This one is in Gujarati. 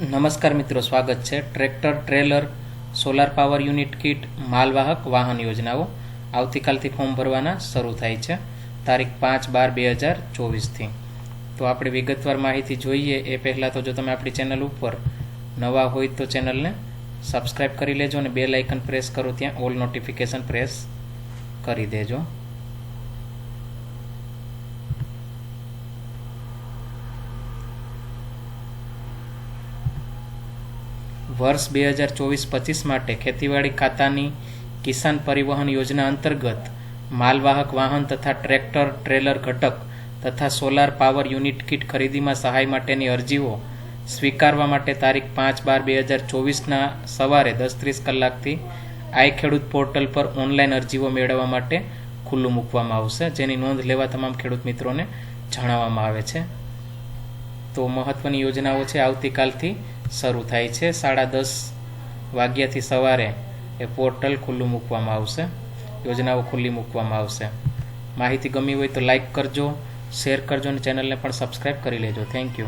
નમસ્કાર મિત્રો, સ્વાગત છે. Tractor, trailer, solar power unit kit, માલવાહક વાહન યોજનાઓ આવતીકાલથી ફોર્મ ભરવાના શરૂ થાય છે. તારીખ પાંચ બાર બે હજાર ચોવીસથી. તો આપણે વિગતવાર માહિતી જોઈએ. એ પહેલાં તો જો તમે આપણી ચેનલ ઉપર નવા હોય તો ચેનલને સબસ્ક્રાઇબ કરી લેજો અને બે લાઇકન પ્રેસ કરો. ત્યાં ઓલ નોટિફિકેશન પ્રેસ કરી દેજો. વર્ષ બે હજાર ચોવીસ પચીસ માટે ખેતીવાડી ખાતાની કિસાન પરિવહન યોજના અંતર્ગત માલવાહક વાહન તથા ટ્રેક્ટર, ટ્રેલર ઘટક તથા સોલાર પાવર યુનિટ કીટ ખરીદીમાં સહાય માટેની અરજીઓ સ્વીકારવા માટે તારીખ પાંચ બાર બે હજાર ચોવીસના સવારે દસ ત્રીસ કલાકથી આઈ ખેડૂત પોર્ટલ પર ઓનલાઈન અરજીઓ મેળવવા માટે ખુલ્લું મૂકવામાં આવશે. જેની નોંધ લેવા તમામ ખેડૂત મિત્રોને જણાવવામાં આવે છે. તો મહત્વની યોજનાઓ છે આવતીકાલથી શરૂ થાય છે. સાડા દસ વાગ્યાથી સવારે એ પોર્ટલ ખુલ્લું મૂકવામાં આવશે. યોજનાઓ ખુલ્લી મૂકવામાં આવશે. માહિતી ગમી હોય તો લાઇક કરજો, શેર કરજો અને ચેનલને પણ સબસ્ક્રાઈબ કરી લેજો. Thank you.